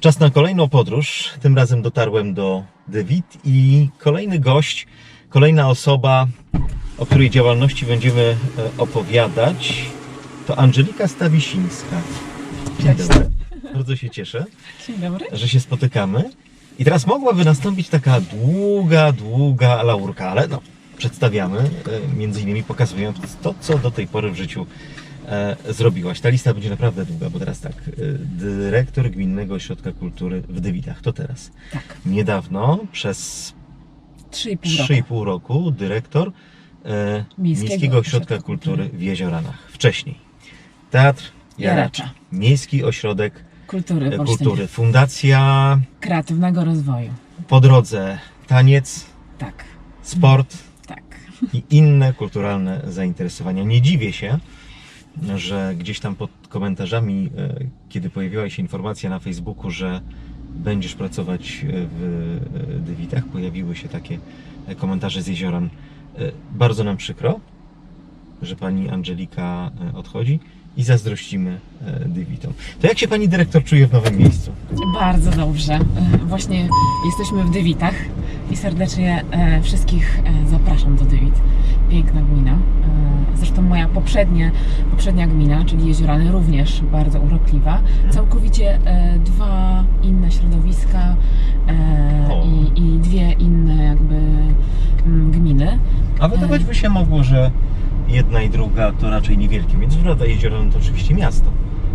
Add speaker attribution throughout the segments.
Speaker 1: Czas na kolejną podróż. Tym razem dotarłem do Dewit i kolejny gość, kolejna osoba, o której działalności będziemy e, opowiadać, to Angelika Stawisińska. Dzień
Speaker 2: Cześć.
Speaker 1: dobry. Bardzo się cieszę,
Speaker 2: Dzień dobry.
Speaker 1: że się spotykamy. I teraz mogłaby nastąpić taka długa, długa laurka, ale no, przedstawiamy, e, między innymi pokazując to, co do tej pory w życiu zrobiłaś. Ta lista będzie naprawdę długa, bo teraz tak, e, dyrektor Gminnego Ośrodka Kultury w Dywitach, to teraz.
Speaker 2: Tak,
Speaker 1: Niedawno, przez
Speaker 2: 3,5 roku.
Speaker 1: 3,5 roku, dyrektor e,
Speaker 2: Miejskiego
Speaker 1: Miejskiego Ośrodka Kultury w Jezioranach. Wcześniej Teatr Jaracza,
Speaker 2: Jaracza.
Speaker 1: Miejski Ośrodek
Speaker 2: Kultury
Speaker 1: e. Kultury, Fundacja
Speaker 2: Kreatywnego rozwoju.
Speaker 1: po drodze taniec,
Speaker 2: Tak,
Speaker 1: sport
Speaker 2: tak.
Speaker 1: i inne kulturalne zainteresowania. Nie dziwię się, że gdzieś tam pod komentarzami, e, kiedy pojawiła się informacja na Facebooku, że będziesz pracować e, w e, Dywitach, pojawiły się takie komentarze z jezioran. Bardzo nam przykro, że pani Angelika odchodzi i zazdrościmy Dywitom. To jak się pani dyrektor czuje w nowym miejscu?
Speaker 2: Bardzo dobrze. Właśnie jesteśmy w Dywitach i serdecznie e, wszystkich e, zapraszam do Dywit. Piękna gmina. E, Zresztą moja poprzednie, poprzednia gmina, czyli Jeziorany, również bardzo urokliwa. Całkowicie dwa inne środowiska i, i dwie inne jakby mm, gminy.
Speaker 1: A wydawać by się mogło, że jedna i druga to raczej niewielkie, więc prawda, Jeziorany to oczywiście miasto.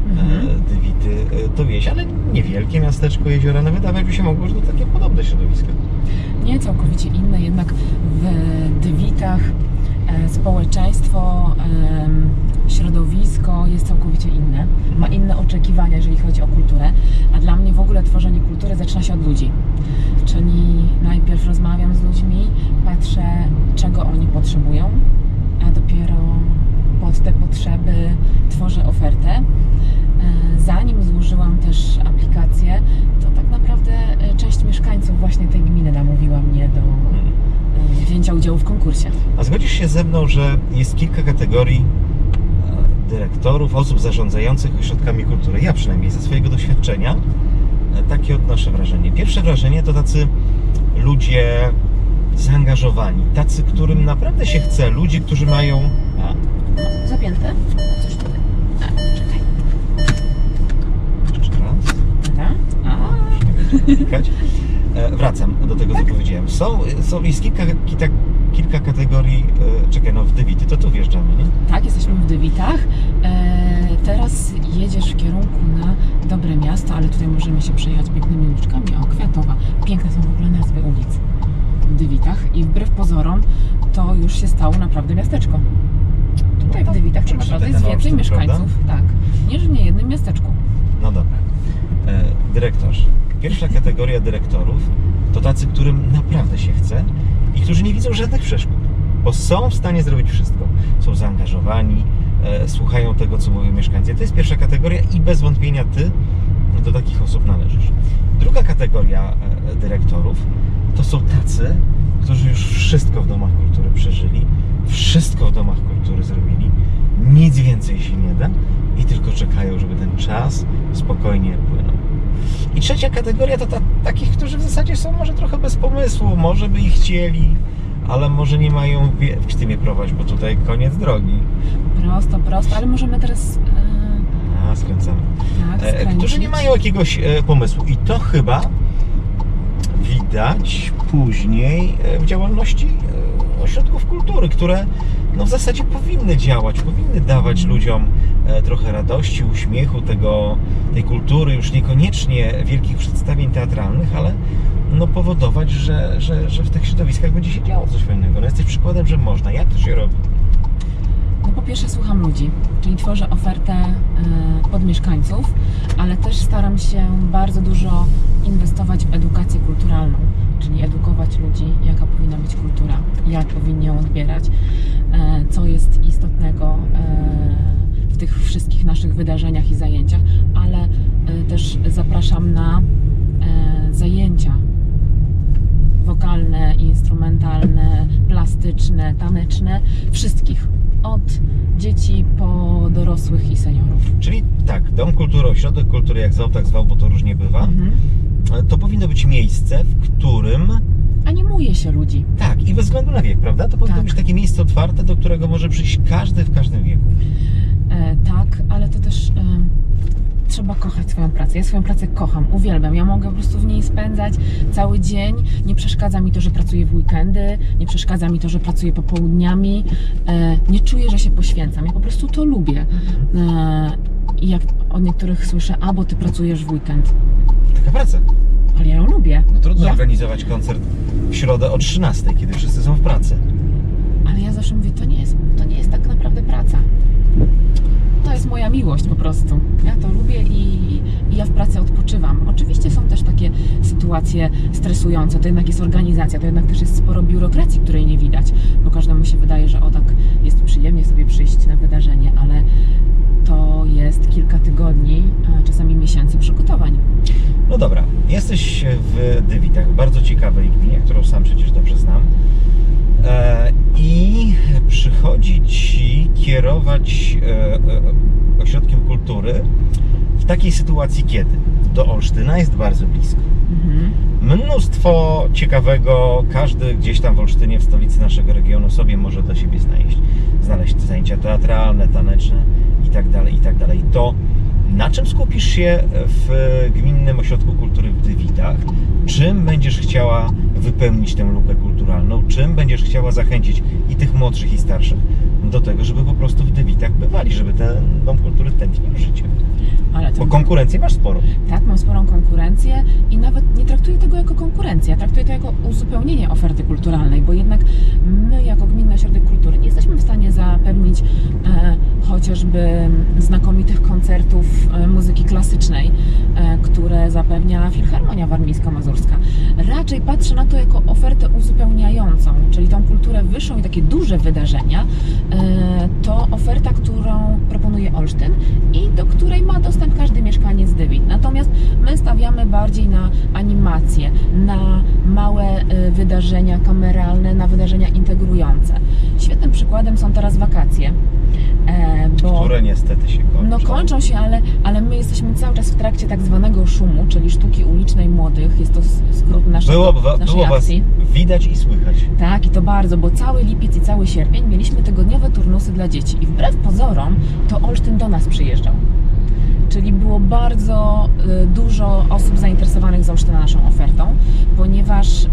Speaker 2: Mhm.
Speaker 1: Dywity to wieś, ale niewielkie miasteczko Jeziorane. Wydawać by się mogło, że to takie podobne środowiska.
Speaker 2: Nie całkowicie inne, jednak w Dywitach e, społeczeństwo, środowisko jest całkowicie inne. Ma inne oczekiwania, jeżeli chodzi o kulturę, a dla mnie w ogóle tworzenie kultury zaczyna się od ludzi. Czyli najpierw rozmawiam z ludźmi, patrzę, czego oni potrzebują, a dopiero pod te potrzeby tworzę ofertę. E, Zanim złożyłam też aplikację, to tak naprawdę e, część mieszkańców właśnie tej gminy namówiła mnie do e, wzięcia udziału w konkursie.
Speaker 1: A zgodzisz się ze mną, że jest kilka kategorii dyrektorów, osób zarządzających ośrodkami kultury. Ja przynajmniej ze swojego doświadczenia takie odnoszę wrażenie. Pierwsze wrażenie to tacy ludzie zaangażowani, tacy, którym naprawdę się chce, ludzie, którzy mają... A,
Speaker 2: Zapięte? Coś tutaj. A, czekaj.
Speaker 1: jeszcze raz.
Speaker 2: Dobra. A,
Speaker 1: Już nie będziemy klikać. E, Wracam do tego, co powiedziałem. Są, są jest kilka, kilka, kilka kategorii. e, Czekaj, no w Dywity to tu wjeżdżamy, nie?
Speaker 2: tak, jesteśmy w Dywitach. E, teraz jedziesz w kierunku na Dobre Miasto, ale tutaj możemy się przejechać pięknymi uliczkami. O, Kwiatowa. Piękne są w ogóle nazwy ulic w Dywitach i wbrew pozorom to już się stało naprawdę miasteczko. Tutaj w Dywitach tak
Speaker 1: ten
Speaker 2: jest więcej mieszkańców, tak, niż w niejednym miasteczku.
Speaker 1: No dobra. E, dyrektorzy. Pierwsza kategoria dyrektorów to tacy, którym naprawdę się chce i którzy nie widzą żadnych przeszkód, bo są w stanie zrobić wszystko. Są zaangażowani, e, słuchają tego, co mówią mieszkańcy. To jest pierwsza kategoria i bez wątpienia ty do takich osób należysz. Druga kategoria e, dyrektorów to są tacy, którzy już wszystko w domach kultury przeżyli, wszystko w domach kultury zrobili, nic więcej się nie da i tylko czekają, żeby ten czas spokojnie płynął. I trzecia kategoria to ta, takich, którzy w zasadzie są może trochę bez pomysłu, może by ich chcieli, ale może nie mają wie- w tym je prowadzić, bo tutaj koniec drogi.
Speaker 2: Prosto, prosto, ale możemy teraz e,
Speaker 1: A, skręcamy.
Speaker 2: tak,
Speaker 1: E, którzy nie mają jakiegoś e, pomysłu. I to chyba widać później e, w działalności ośrodków kultury, które no, w zasadzie powinny działać, powinny dawać ludziom trochę radości, uśmiechu, tego, tej kultury, już niekoniecznie wielkich przedstawień teatralnych, ale no, powodować, że, że, że w tych środowiskach będzie się działo coś fajnego. No, jesteś przykładem, że można. Jak to się robi?
Speaker 2: No po pierwsze słucham ludzi, czyli tworzę ofertę e, pod mieszkańców, ale też staram się bardzo dużo inwestować w edukację kulturalną, czyli edukować ludzi, jaka powinna być kultura, jak powinni ją odbierać, e, co jest istotnego e, tych wszystkich naszych wydarzeniach i zajęciach, ale e, też zapraszam na e, zajęcia wokalne, instrumentalne, plastyczne, taneczne, wszystkich. od dzieci po dorosłych i seniorów.
Speaker 1: Czyli tak, Dom Kultury, Ośrodek Kultury, jak zwał, tak zwał, bo to różnie bywa,
Speaker 2: Mhm.
Speaker 1: to powinno być miejsce, w którym
Speaker 2: Animuje się ludzi.
Speaker 1: Tak, i bez względu na wiek, prawda? To powinno
Speaker 2: Tak.
Speaker 1: być takie miejsce otwarte, do którego może przyjść każdy w każdym wieku.
Speaker 2: E, tak, ale to też e, trzeba kochać swoją pracę. Ja swoją pracę kocham, uwielbiam. Ja mogę po prostu w niej spędzać cały dzień. Nie przeszkadza mi to, że pracuję w weekendy, nie przeszkadza mi to, że pracuję popołudniami. E, nie czuję, że się poświęcam. Ja po prostu to lubię. I jak od niektórych słyszę, a bo ty pracujesz w weekend.
Speaker 1: Taka praca.
Speaker 2: Ale ja ją lubię.
Speaker 1: No trudno
Speaker 2: ja,
Speaker 1: organizować koncert w środę o 13, kiedy wszyscy są w pracy.
Speaker 2: Ale ja zawsze mówię, to nie, jest, to nie jest tak naprawdę praca. To jest moja miłość po prostu. Ja to lubię i, i ja w pracy odpoczywam. Oczywiście są też takie sytuacje stresujące, to jednak jest organizacja, to jednak też jest sporo biurokracji, której nie widać, bo każdemu się wydaje, że o tak jest przyjemnie sobie przyjść na wydarzenie, ale to jest kilka tygodni, a czasami miesięcy przygotowań.
Speaker 1: No dobra, jesteś w Dywitach, bardzo ciekawej gminie, którą sam przecież dobrze znam. E, I przychodzi ci kierować e, e, ośrodkiem kultury w takiej sytuacji, kiedy do Olsztyna jest bardzo blisko.
Speaker 2: Mhm.
Speaker 1: Mnóstwo ciekawego, każdy gdzieś tam w Olsztynie, w stolicy naszego regionu sobie może dla siebie znaleźć, znaleźć zajęcia teatralne, taneczne i tak dalej, i tak dalej. To na czym skupisz się w Gminnym Ośrodku Kultury w Dywitach? Czym będziesz chciała wypełnić tę lukę kulturalną? Czym będziesz chciała zachęcić i tych młodszych, i starszych do tego, żeby po prostu w Dywitach bywali, żeby ten Dom Kultury tętnił życie?
Speaker 2: Ale to
Speaker 1: Bo konkurencję masz sporo.
Speaker 2: Tak, mam sporą konkurencję i nawet nie traktuję tego jako konkurencję, traktuję to jako uzupełnienie oferty kulturalnej, bo jednak my jako Gminny Ośrodek Kultury nie jesteśmy w stanie zapewnić e, chociażby znakomitych koncertów e, muzyki klasycznej, e, które zapewnia Filharmonia Warmińsko-Mazurska. Raczej patrzę na to jako ofertę uzupełniającą, czyli tą kulturę wyższą i takie duże wydarzenia, e, to oferta, którą proponuje Olsztyn i do której ma dostęp każdy mieszkaniec Dywit. Natomiast my stawiamy bardziej na animacje, na małe e, wydarzenia kameralne, na wydarzenia integrujące. Świetnym przykładem są teraz wakacje, e, bo
Speaker 1: Które niestety się kończą.
Speaker 2: no kończą się, ale, ale my jesteśmy cały czas w trakcie tak zwanego szumu, czyli sztuki ulicznej młodych. Jest to skrót naszego,
Speaker 1: Było,
Speaker 2: naszej
Speaker 1: było
Speaker 2: akcji.
Speaker 1: widać i słychać.
Speaker 2: Tak, i to bardzo, bo cały lipiec i cały sierpień mieliśmy tygodniowe turnusy dla dzieci. I wbrew pozorom, to Olsztyn do nas przyjeżdżał. Czyli było bardzo y, dużo osób zainteresowanych z Olsztyna naszą ofertą, ponieważ y,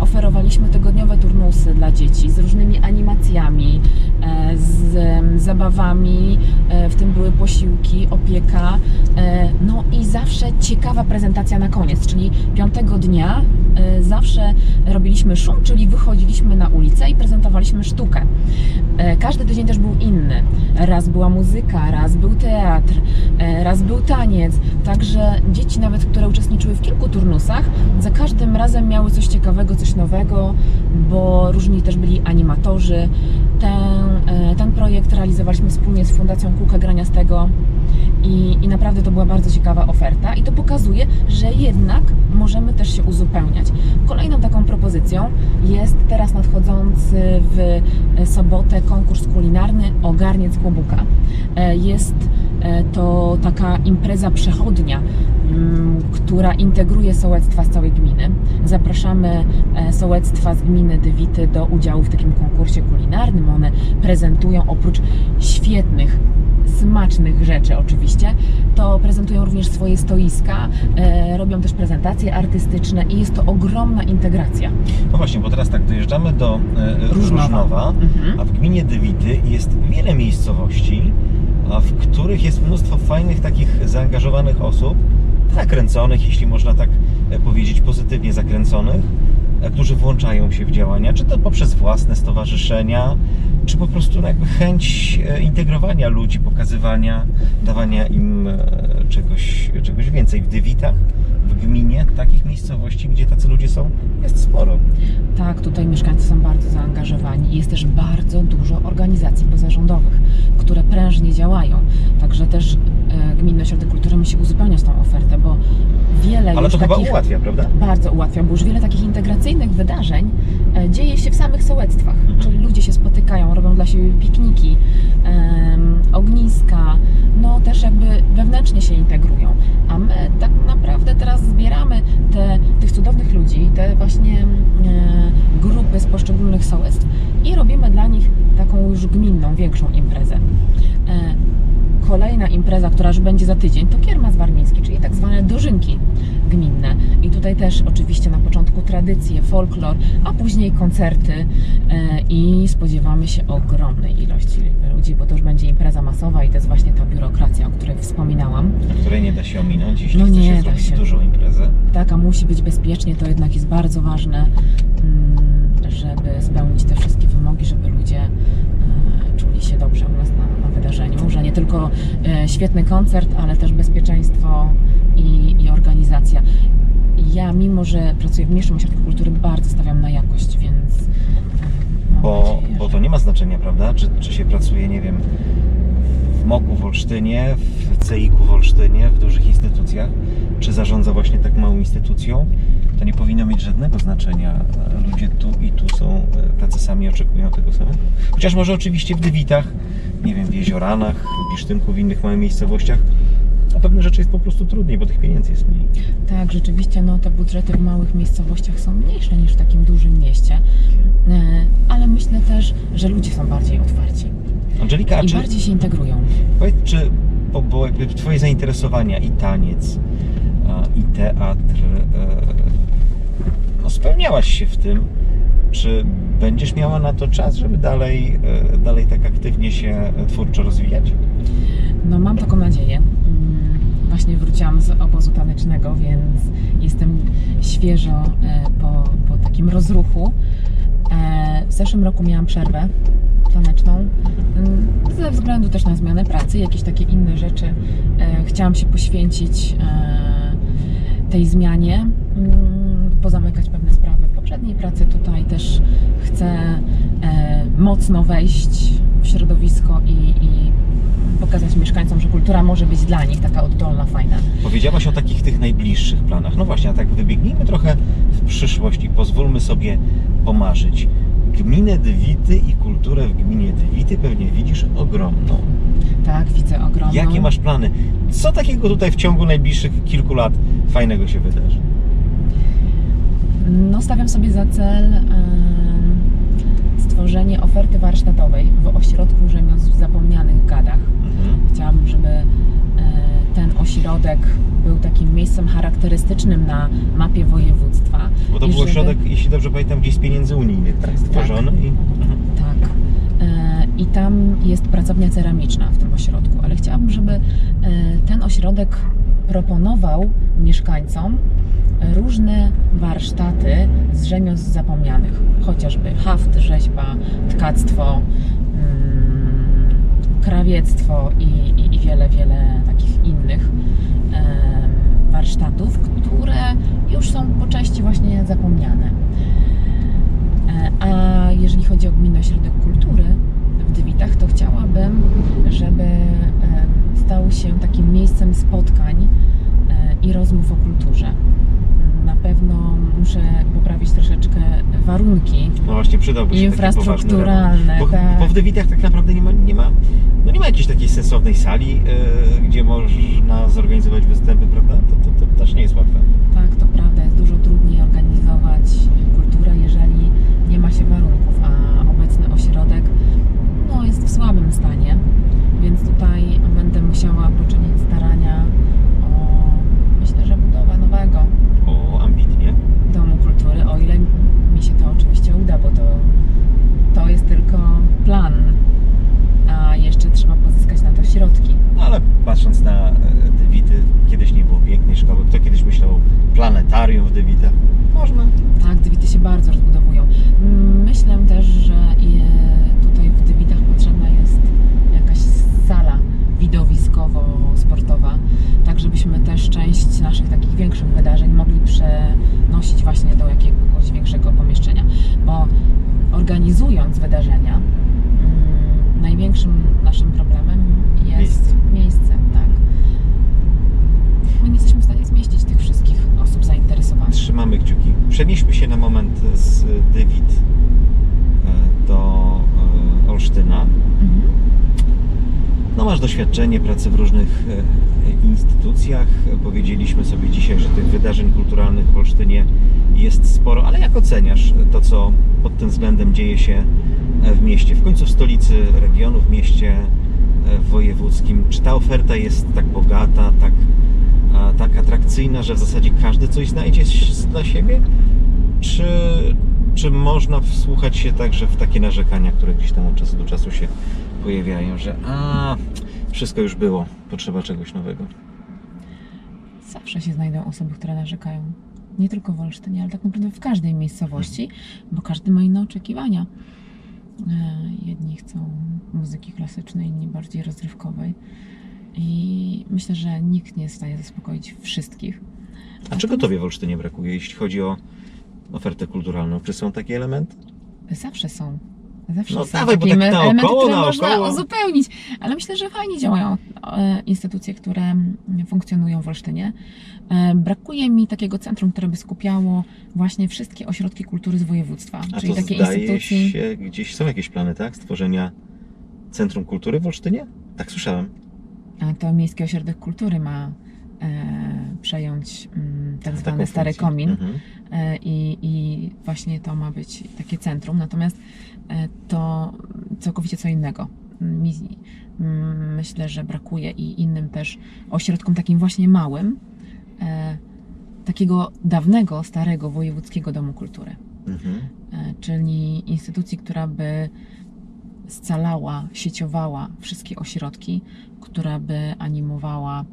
Speaker 2: oferowaliśmy tygodniowe turnusy dla dzieci z różnymi animacjami, e, z zabawami, w tym były posiłki, opieka, no i zawsze ciekawa prezentacja na koniec, czyli piątego dnia zawsze robiliśmy szum, czyli wychodziliśmy na ulicę i prezentowaliśmy sztukę. E, Każdy tydzień też był inny. Raz była muzyka, raz był teatr, e, raz był taniec. Także dzieci, nawet które uczestniczyły w kilku turnusach, za każdym razem miały coś ciekawego, coś nowego, bo różni też byli animatorzy. Ten, ten projekt realizowaliśmy wspólnie z Fundacją Kółka Graniastego i, i naprawdę to była bardzo ciekawa oferta i to pokazuje, że jednak możemy też się uzupełniać. Kolejną taką propozycją jest teraz nadchodzący w sobotę konkurs kulinarny Ogarniec Kłobuka. E, Jest e, to taka impreza przechodnia, mm, która integruje sołectwa z całej gminy. Zapraszamy e, sołectwa z gminy Dywity do udziału w takim konkursie kulinarnym. One prezentują oprócz świetnych smacznych rzeczy oczywiście, to prezentują również swoje stoiska, e, robią też prezentacje artystyczne i jest to ogromna integracja.
Speaker 1: No właśnie, bo teraz tak dojeżdżamy do e,
Speaker 2: Różnowa.
Speaker 1: Różnowa,
Speaker 2: Mhm.
Speaker 1: a w gminie Dywity jest wiele miejscowości, a w których jest mnóstwo fajnych takich zaangażowanych osób, zakręconych, jeśli można tak e, powiedzieć, pozytywnie zakręconych, którzy włączają się w działania, czy to poprzez własne stowarzyszenia, czy po prostu no jakby chęć e, integrowania ludzi, pokazywania, dawania im e, czegoś, czegoś więcej. W Dywitach, w gminie, takich miejscowości, gdzie tacy ludzie są, jest sporo.
Speaker 2: Tak, tutaj mieszkańcy są bardzo zaangażowani jest też bardzo dużo organizacji pozarządowych, które prężnie działają. Także też Gminny Ośrodek Kultury musi uzupełniać tą ofertę, bo wiele
Speaker 1: Ale
Speaker 2: już
Speaker 1: to chyba
Speaker 2: takich...
Speaker 1: ułatwia, prawda?
Speaker 2: Bardzo ułatwia, bo już wiele takich integracyjnych wydarzeń e, dzieje się w samych sołectwach.
Speaker 1: Mhm.
Speaker 2: Czyli ludzie się spotykają, robią dla się pikniki, ogniska, no też jakby wewnętrznie się integrują. A my tak naprawdę teraz zbieramy te, tych cudownych ludzi, te właśnie e, grupy z poszczególnych sołectw i robimy dla nich taką już gminną, większą imprezę. Kolejna impreza, która już będzie za tydzień, to Kiermas Warmiński, czyli tak zwane dożynki gminne. I tutaj też oczywiście na początku tradycje, folklor, a później koncerty e, i spodziewamy się ogromnej ilości ludzi, bo to już będzie impreza masowa i to jest właśnie ta biurokracja, o której wspominałam.
Speaker 1: której nie da się ominąć, jeśli
Speaker 2: No
Speaker 1: chce
Speaker 2: nie
Speaker 1: się
Speaker 2: da
Speaker 1: zrobić
Speaker 2: się.
Speaker 1: dużą imprezę.
Speaker 2: Taka musi być bezpiecznie, to jednak jest bardzo ważne, mm, żeby spełnić te wszystkie wymogi, żeby ludzie e, czuli się dobrze u nas na, na wydarzeniu, że nie tylko e, świetny koncert, ale też bezpieczeństwo i, i organizacja. Ja, mimo że pracuję w mniejszym ośrodku kultury, bardzo stawiam na jakość, więc e,
Speaker 1: Bo,
Speaker 2: nadzieję,
Speaker 1: bo to nie ma znaczenia, prawda? Czy, czy się pracuje, nie wiem, MOK-u w Olsztynie, w CEIK-u w Olsztynie, w dużych instytucjach, czy zarządza właśnie tak małą instytucją, to nie powinno mieć żadnego znaczenia. Ludzie tu i tu są e, tacy sami, oczekują tego samego. Chociaż może oczywiście w Dywitach, nie wiem, w Jezioranach, w Bisztynku, w innych małych miejscowościach, a pewne rzeczy jest po prostu trudniej, bo tych pieniędzy jest mniej.
Speaker 2: Tak, rzeczywiście no, te budżety w małych miejscowościach są mniejsze niż w takim dużym mieście, e, ale myślę też, że ludzie są bardziej otwarci
Speaker 1: Angelika, a
Speaker 2: i
Speaker 1: czy,
Speaker 2: bardziej się integrują.
Speaker 1: Powiedz, czy bo, bo jakby Twoje zainteresowania i taniec, a, i teatr, e, no spełniałaś się w tym, czy będziesz miała na to czas, żeby dalej, e, dalej tak aktywnie się e, twórczo rozwijać?
Speaker 2: No mam taką nadzieję. Mm, Właśnie wróciłam z obozu tanecznego, więc jestem świeżo po, po takim rozruchu. W zeszłym roku miałam przerwę taneczną mm, ze względu też na zmianę pracy, jakieś takie inne rzeczy. E, Chciałam się poświęcić e, tej zmianie, mm, pozamykać pewne sprawy w poprzedniej pracy. Tutaj też chcę e, mocno wejść w środowisko i, i pokazać mieszkańcom, że kultura może być dla nich taka oddolna, fajna.
Speaker 1: Powiedziałaś o takich tych najbliższych planach. No właśnie, a tak wybiegnijmy trochę w przyszłość i pozwólmy sobie pomarzyć. Gminę Dywity i kulturę w gminie Dywity pewnie widzisz ogromną.
Speaker 2: Tak, widzę ogromną.
Speaker 1: Jakie masz plany? Co takiego tutaj w ciągu najbliższych kilku lat fajnego się wydarzy?
Speaker 2: No, stawiam sobie za cel stworzenie oferty warsztatowej w ośrodku rzemiosł w zapomnianych gadach.
Speaker 1: Mhm.
Speaker 2: Chciałabym, żeby e, ten ośrodek był takim miejscem charakterystycznym na mapie województwa.
Speaker 1: Bo to
Speaker 2: I
Speaker 1: był
Speaker 2: żeby-
Speaker 1: ośrodek, jeśli dobrze pamiętam, gdzieś z pieniędzy unijnych, tak? Stworzony i... Mhm.
Speaker 2: Tak. E, I tam jest pracownia ceramiczna w tym ośrodku, ale chciałabym, żeby e, ten ośrodek proponował mieszkańcom różne warsztaty z rzemiosł zapomnianych, chociażby haft, rzeźba, tkactwo, mm, krawiectwo i, i, i wiele, wiele takich innych em, warsztatów, które już są po części właśnie zapomniane. E, A jeżeli chodzi o Gminny Ośrodek Kultury w Dywitach, to chciałabym, żeby e, stał się takim miejscem spotkań e, i rozmów o kulturze. Na pewno muszę poprawić troszeczkę warunki
Speaker 1: No właśnie, przydałby się
Speaker 2: infrastrukturalne.
Speaker 1: Bo,
Speaker 2: tak.
Speaker 1: bo w Dewitach tak naprawdę nie ma, nie ma, no nie ma jakiejś takiej sensownej sali, yy, gdzie można zorganizować występy, prawda? To, to, to też nie jest łatwe.
Speaker 2: Tak, to prawda, jest dużo trudniej organizować kulturę, jeżeli nie ma się warunków, a obecny ośrodek no, jest w słabym stanie, więc tutaj będę musiała poczynić starania o, myślę, że budowę nowego
Speaker 1: O, ambitnie.
Speaker 2: Domu Kultury, o ile mi się to oczywiście uda, bo to, to jest tylko plan, a jeszcze trzeba pozyskać na to środki.
Speaker 1: No ale patrząc na e, Dewity, kiedyś nie było pięknej szkoły. Kto kiedyś myślał o planetarium w Dewitach? Można.
Speaker 2: Tak, Dywity się bardzo rozbudowują. Mm, Myślę też, że e, tutaj w Dywitach potrzebna jest jakaś sala widowiskowo-sportowa, tak żebyśmy też część naszych takich większych wydarzeń mogli przenosić właśnie do jakiegoś większego pomieszczenia. Bo organizując wydarzenia, mm, największym naszym problemem jest
Speaker 1: Miejsce.
Speaker 2: miejsce tak. My nie jesteśmy w stanie zmieścić tych wszystkich osób zainteresowanych.
Speaker 1: Trzymamy kciuki. Przenieśmy się na moment z Dywit e, do e, Olsztyna. masz doświadczenie pracy w różnych instytucjach. Powiedzieliśmy sobie dzisiaj, że tych wydarzeń kulturalnych w Olsztynie jest sporo, ale jak oceniasz to, co pod tym względem dzieje się e, w mieście, w końcu w stolicy regionu, w mieście e, wojewódzkim? Czy ta oferta jest tak bogata, tak, tak atrakcyjna, że w zasadzie każdy coś znajdzie dla siebie? Czy, czy można wsłuchać się także w takie narzekania, które gdzieś tam od czasu do czasu się pojawiają, że a, wszystko już było, potrzeba czegoś nowego.
Speaker 2: Zawsze się znajdą osoby, które narzekają. Nie tylko w Olsztynie, ale tak naprawdę w każdej miejscowości, bo każdy ma inne oczekiwania. E, Jedni chcą muzyki klasycznej, inni bardziej rozrywkowej. I myślę, że nikt nie jest w stanie zaspokoić wszystkich.
Speaker 1: A czego Tobie w Olsztynie brakuje, jeśli chodzi o ofertę kulturalną? Czy są takie elementy?
Speaker 2: Zawsze są. Zawsze
Speaker 1: No
Speaker 2: są
Speaker 1: dawaj, bo
Speaker 2: takie
Speaker 1: tak naokoło,
Speaker 2: elementy, które
Speaker 1: naokoło.
Speaker 2: można uzupełnić. Ale myślę, że fajnie działają e, instytucje, które funkcjonują w Olsztynie. E, Brakuje mi takiego centrum, które by skupiało właśnie wszystkie ośrodki kultury z województwa.
Speaker 1: A
Speaker 2: czyli
Speaker 1: to
Speaker 2: takie
Speaker 1: zdaje
Speaker 2: instytucje.
Speaker 1: się, gdzieś są jakieś plany, tak? Stworzenia Centrum Kultury w Olsztynie? Tak słyszałem.
Speaker 2: A to Miejski Ośrodek Kultury ma e, przejąć mm, tak zwany
Speaker 1: Taką
Speaker 2: Stary
Speaker 1: funkcję.
Speaker 2: Komin.
Speaker 1: Mhm.
Speaker 2: E, i, i właśnie to ma być takie centrum. Natomiast e, to całkowicie co innego. Mi, mm, myślę, że brakuje i innym też ośrodkom takim właśnie małym e, takiego dawnego, starego wojewódzkiego domu kultury.
Speaker 1: Mhm.
Speaker 2: Czyli instytucji, która by scalała, sieciowała wszystkie ośrodki, która by animowała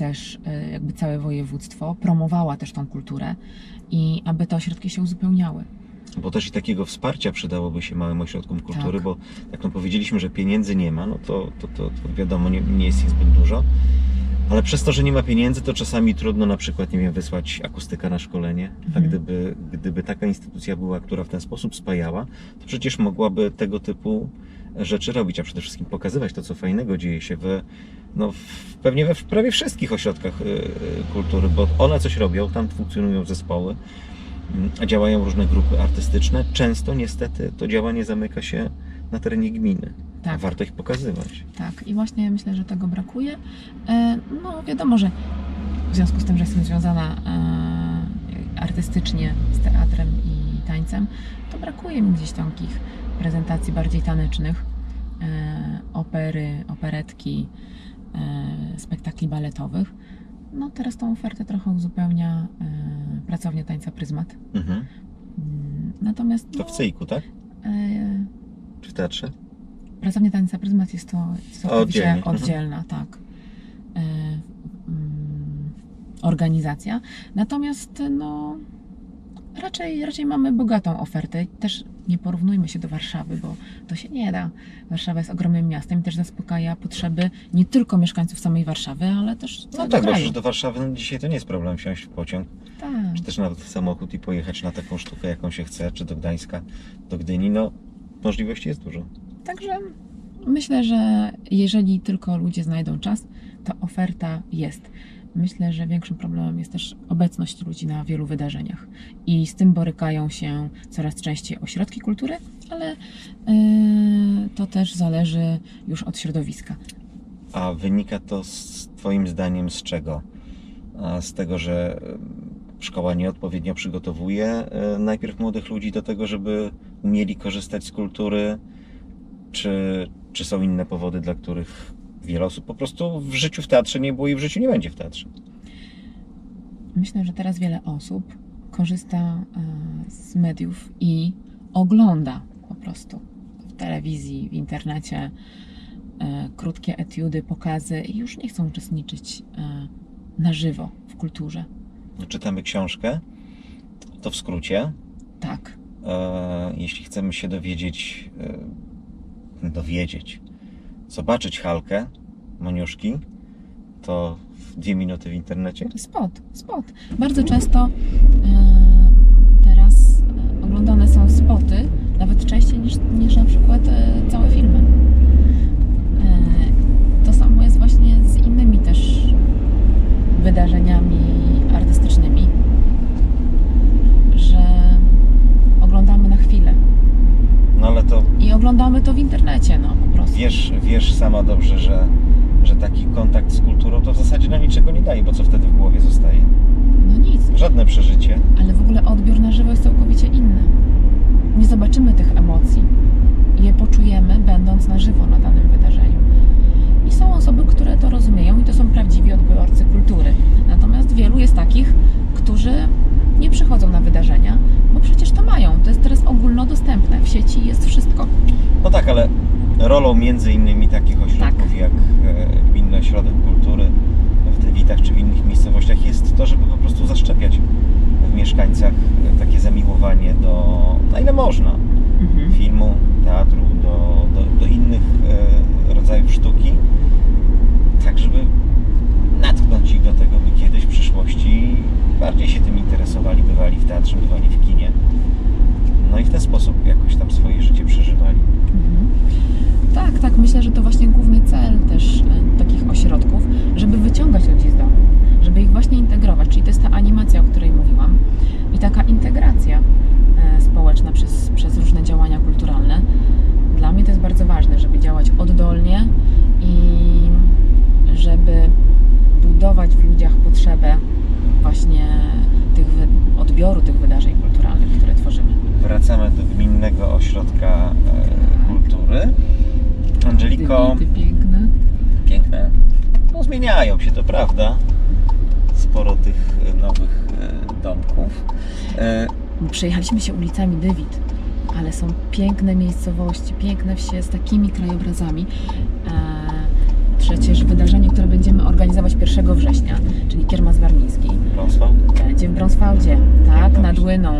Speaker 2: też e, jakby całe województwo, promowała też tą kulturę i aby te ośrodki się uzupełniały.
Speaker 1: Bo też i takiego wsparcia przydałoby się małym ośrodkom kultury,
Speaker 2: Tak.
Speaker 1: bo jak no powiedzieliśmy, że pieniędzy nie ma, no to, to, to, to wiadomo, nie, nie jest ich zbyt dużo. Ale przez to, że nie ma pieniędzy, to czasami trudno na przykład, nie wiem, wysłać akustyka na szkolenie. A
Speaker 2: Mhm.
Speaker 1: gdyby, gdyby taka instytucja była, która w ten sposób spajała, to przecież mogłaby tego typu rzeczy robić, a przede wszystkim pokazywać to, co fajnego dzieje się w, no, w, pewnie we w prawie wszystkich ośrodkach y, y, kultury, bo one coś robią, tam funkcjonują zespoły, mm, działają różne grupy artystyczne. Często niestety to działanie zamyka się na terenie gminy.
Speaker 2: Tak.
Speaker 1: warto ich pokazywać.
Speaker 2: Tak, i właśnie myślę, że tego brakuje. E, No wiadomo, że w związku z tym, że jestem związana e, artystycznie z teatrem i tańcem, to brakuje mi gdzieś takich prezentacji bardziej tanecznych, e, opery, operetki, spektakli baletowych. No teraz tą ofertę trochę uzupełnia e, pracownia tańca Pryzmat.
Speaker 1: Mhm.
Speaker 2: Mm, Natomiast
Speaker 1: To
Speaker 2: no,
Speaker 1: w Cyjku, tak?
Speaker 2: e,
Speaker 1: Czy w teatrze?
Speaker 2: Pracownia Tańca Pryzmat jest to jest
Speaker 1: mhm.
Speaker 2: oddzielna, tak. E, mm, organizacja. Natomiast no raczej, raczej mamy bogatą ofertę. Też nie porównujmy się do Warszawy, bo to się nie da. Warszawa jest ogromnym miastem i też zaspokaja potrzeby nie tylko mieszkańców samej Warszawy, ale też
Speaker 1: No tak, bo
Speaker 2: kraju.
Speaker 1: przecież do Warszawy no, dzisiaj to nie jest problem wsiąść w pociąg,
Speaker 2: Tak.
Speaker 1: czy też nawet w samochód i pojechać na taką sztukę, jaką się chce, czy do Gdańska, do Gdyni. No, możliwości jest dużo.
Speaker 2: Także myślę, że jeżeli tylko ludzie znajdą czas, to oferta jest. Myślę, że większym problemem jest też obecność ludzi na wielu wydarzeniach. I z tym borykają się coraz częściej ośrodki kultury, ale yy, to też zależy już od środowiska.
Speaker 1: A wynika to z Twoim zdaniem z czego? Z tego, że em, szkoła nieodpowiednio przygotowuje e, najpierw młodych ludzi do tego, żeby umieli korzystać z kultury, czy, czy są inne powody, dla których wiele osób po prostu w życiu w teatrze nie było i w życiu nie będzie w teatrze?
Speaker 2: Myślę, że teraz wiele osób korzysta e, z mediów i ogląda po prostu w telewizji, w internecie e, krótkie etiudy, pokazy i już nie chcą uczestniczyć e, na żywo w kulturze.
Speaker 1: Czytamy książkę, to w skrócie.
Speaker 2: Tak,
Speaker 1: jeśli chcemy się dowiedzieć, dowiedzieć, zobaczyć Halkę Moniuszki, to dwie minuty w internecie.
Speaker 2: spot, spot. Bardzo często e, teraz e, oglądane są spoty, nawet częściej niż, niż na przykład e, całe filmy. E, to samo jest właśnie z innymi też wydarzeniami artystycznymi, że oglądamy na chwilę
Speaker 1: No ale to
Speaker 2: i oglądamy to w internecie, no po prostu.
Speaker 1: wiesz, wiesz sama dobrze, że że taki kontakt z kulturą to w zasadzie nam niczego nie daje, bo co wtedy w głowie zostaje?
Speaker 2: No nic,
Speaker 1: Żadne przeżycie.
Speaker 2: ale w ogóle odbiór na żywo jest całkowicie inny. Nie zobaczymy tych emocji. Je poczujemy, będąc na żywo na danym wydarzeniu. I są osoby, które to rozumieją i to są prawdziwi odbiorcy kultury. Natomiast wielu jest takich, którzy nie przychodzą na wydarzenia, bo przecież to mają. To jest teraz ogólnodostępne. W sieci jest wszystko.
Speaker 1: No tak, ale rolą między innymi takich ośrodków jak e, Gminny Ośrodek Kultury w Dewitach czy w innych miejscowościach jest to, żeby po prostu zaszczepiać w mieszkańcach e, takie zamiłowanie do, na ile można, filmu, teatru, do, do, do innych e, rodzajów sztuki, tak żeby natknąć ich do tego, by kiedyś w przyszłości bardziej się tym interesowali, bywali w teatrze, bywali w kinie. No i w ten sposób jakoś tam swoje życie przeżywali.
Speaker 2: Mhm. Tak, tak. Myślę, że to właśnie główny cel też e, takich ośrodków, żeby wyciągać ludzi z domu, żeby ich właśnie integrować. Czyli to jest ta animacja, o której mówiłam i taka integracja e, społeczna przez, różne działania kulturalne. Dla mnie to jest bardzo ważne, żeby działać oddolnie i żeby budować w ludziach potrzebę właśnie tych odbioru tych wydarzeń kulturalnych, które tworzymy.
Speaker 1: Wracamy do Gminnego Ośrodka e, Kultury. Angeliko,
Speaker 2: Dywity piękne.
Speaker 1: piękne. No zmieniają się, to prawda. Sporo tych e, nowych e, domków.
Speaker 2: Przejechaliśmy się ulicami Dywit, ale są piękne miejscowości, piękne wsie z takimi krajobrazami. E, przecież wydarzenie, które będziemy organizować 1 września, czyli Kiermas Warmiński,
Speaker 1: Wrocław.
Speaker 2: będzie w Brąswałdzie, tak, nad Łyną.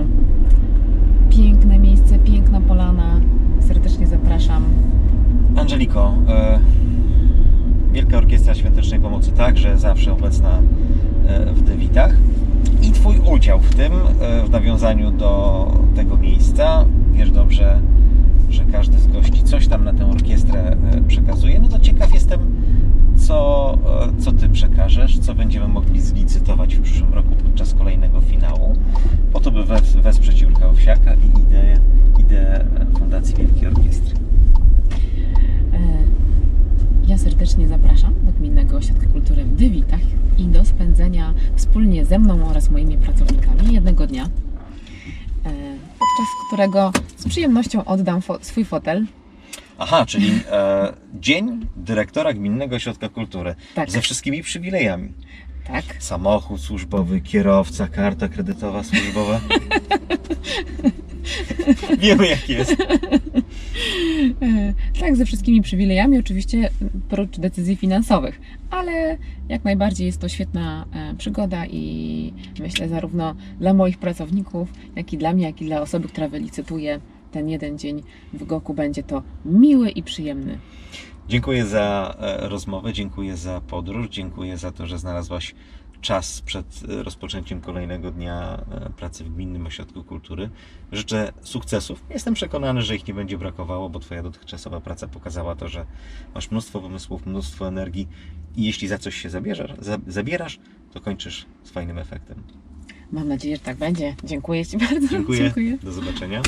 Speaker 2: Piękne miejsce, piękna polana. Serdecznie zapraszam.
Speaker 1: Angeliko, e, Wielka Orkiestra Świątecznej Pomocy także zawsze obecna e, w Dewitach. I Twój udział w tym, w nawiązaniu do tego miejsca, wiesz dobrze, że każdy z gości coś tam na tę orkiestrę e, przekazuje. No to ciekaw jestem, co, e, co Ty przekażesz, co będziemy mogli zlicytować w przyszłym roku podczas kolejnego finału, po to, by wes- wesprzeć Jurka Owsiaka i ideę, ideę Fundacji Wielkiej Orkiestry.
Speaker 2: E, Ja serdecznie zapraszam do Gminnego Ośrodka Kultury w Dywitach i do spędzenia wspólnie ze mną oraz moimi pracownikami jednego dnia, podczas którego z przyjemnością oddam fo- swój fotel.
Speaker 1: Aha, czyli e, dzień dyrektora Gminnego Ośrodka Kultury.
Speaker 2: Tak.
Speaker 1: Ze wszystkimi przywilejami.
Speaker 2: Tak.
Speaker 1: Samochód służbowy, kierowca, karta kredytowa służbowa. Wiemy jak jest.
Speaker 2: Tak, ze wszystkimi przywilejami, oczywiście prócz decyzji finansowych, ale jak najbardziej jest to świetna e, przygoda i myślę zarówno dla moich pracowników, jak i dla mnie, jak i dla osoby, która wylicytuje ten jeden dzień w Goku będzie to miły i przyjemny.
Speaker 1: Dziękuję za e, rozmowę, dziękuję za podróż, dziękuję za to, że znalazłaś czas przed e, rozpoczęciem kolejnego dnia e, pracy w Gminnym Ośrodku Kultury. Życzę sukcesów. Jestem przekonany, że ich nie będzie brakowało, bo Twoja dotychczasowa praca pokazała to, że masz mnóstwo pomysłów, mnóstwo energii i jeśli za coś się zabierzesz, za, zabierasz, to kończysz z fajnym efektem.
Speaker 2: Mam nadzieję, że tak będzie. Dziękuję Ci bardzo.
Speaker 1: Dziękuję. Do zobaczenia.